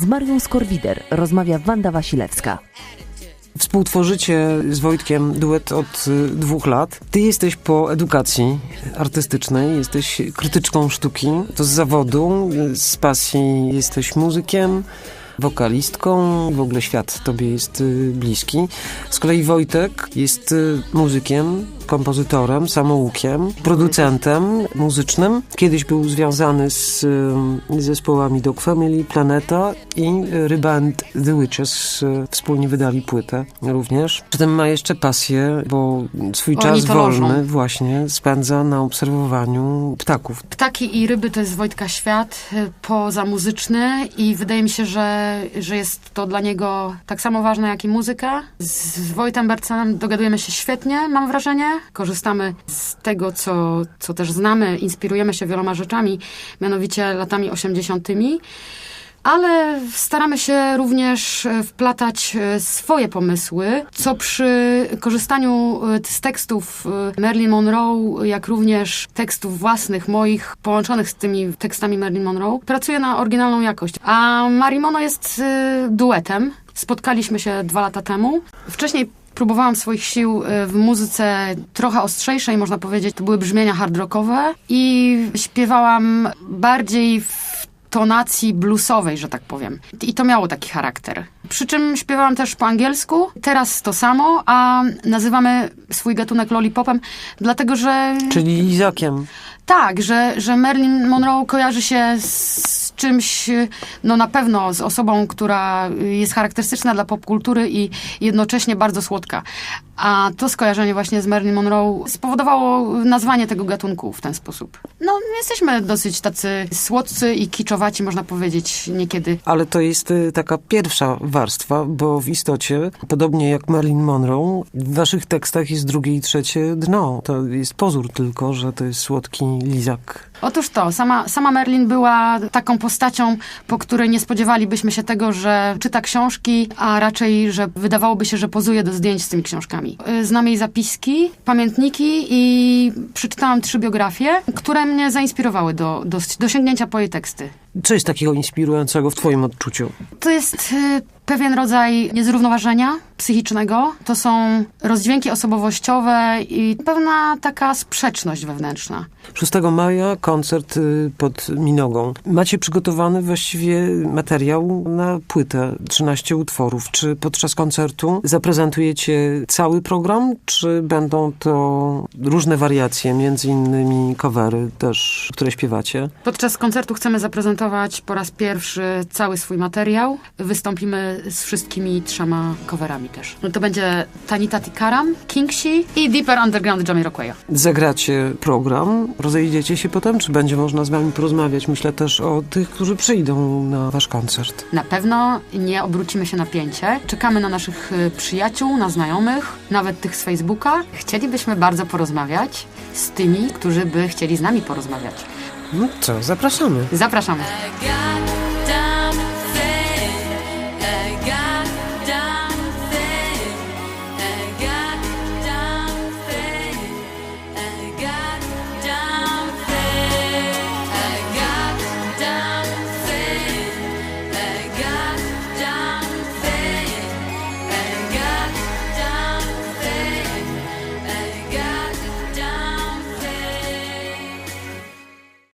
Z Marią Skorwider rozmawia Wanda Wasilewska. Współtworzycie z Wojtkiem duet od y, dwóch lat. Ty jesteś po edukacji artystycznej, jesteś krytyczką sztuki, to z zawodu, y, z pasji jesteś muzykiem, wokalistką, w ogóle świat tobie jest y, bliski. Z kolei Wojtek jest muzykiem, kompozytorem, samoukiem, producentem muzycznym. Kiedyś był związany z zespołami Dog Family, Planeta i y, Ryband The Witches. Wspólnie wydali płytę również. Potem ma jeszcze pasję, bo swój czas Ornitolożą. wolny właśnie spędza na obserwowaniu ptaków. Ptaki i ryby to jest Wojtka świat y, pozamuzyczny i wydaje mi się, że, że jest to dla niego tak samo ważne jak i muzyka. Z Wojtem Bercenem dogadujemy się świetnie, mam wrażenie. Korzystamy z tego, co, co też znamy, inspirujemy się wieloma rzeczami, mianowicie latami 80. Ale staramy się również e, wplatać e, swoje pomysły, co przy korzystaniu e, z tekstów Marilyn Monroe, jak również tekstów własnych moich, połączonych z tymi tekstami Marilyn Monroe, pracuje na oryginalną jakość. A Marimono jest duetem. Spotkaliśmy się dwa lata temu. Wcześniej próbowałam swoich sił e, w muzyce trochę ostrzejszej, można powiedzieć. To były brzmienia hard rockowe i śpiewałam bardziej w tonacji bluesowej, że tak powiem. I to miało taki charakter. Przy czym śpiewałam też po angielsku. Teraz to samo, a nazywamy swój gatunek lollipopem, dlatego że Czyli Lizakiem. tak, że, że Marilyn Monroe kojarzy się z czymś, no na pewno z osobą, która jest charakterystyczna dla popkultury i jednocześnie bardzo słodka. A to skojarzenie właśnie z Marilyn Monroe spowodowało nazwanie tego gatunku w ten sposób. No, jesteśmy dosyć tacy słodcy i kiczowaci, można powiedzieć, niekiedy. Ale to jest y, taka pierwsza warstwa, bo w istocie, podobnie jak Marilyn Monroe, w waszych tekstach jest drugie i trzecie dno. To jest pozór tylko, że to jest słodki lizak. Otóż to, sama, sama Merlin była taką postacią, po której nie spodziewalibyśmy się tego, że czyta książki, a raczej, że wydawałoby się, że pozuje do zdjęć z tymi książkami. Y, Znam jej zapiski, pamiętniki i przeczytałam trzy biografie, które mnie zainspirowały do, do, do sięgnięcia po jej teksty. Co jest takiego inspirującego w twoim odczuciu? To jest y, pewien rodzaj niezrównoważenia psychicznego. To są rozdźwięki osobowościowe i pewna taka sprzeczność wewnętrzna. 6 maja koncert y, pod Minogą. Macie przygotowany właściwie materiał na płytę, 13 utworów. Czy podczas koncertu zaprezentujecie cały program, czy będą to różne wariacje, między innymi covery też, które śpiewacie? Podczas koncertu chcemy zaprezentować po raz pierwszy cały swój materiał. Wystąpimy z wszystkimi trzema coverami też. No to będzie Tanita Tikaram, Kingshi i Deeper Underground Jamiroquai. Zagracie program, rozejdziecie się potem, czy będzie można z wami porozmawiać? Myślę też o tych, którzy przyjdą na wasz koncert. Na pewno nie obrócimy się na pięcie. Czekamy na naszych y, przyjaciół, na znajomych, nawet tych z Facebooka. Chcielibyśmy bardzo porozmawiać z tymi, którzy by chcieli z nami porozmawiać. No co, zapraszamy. Zapraszamy. got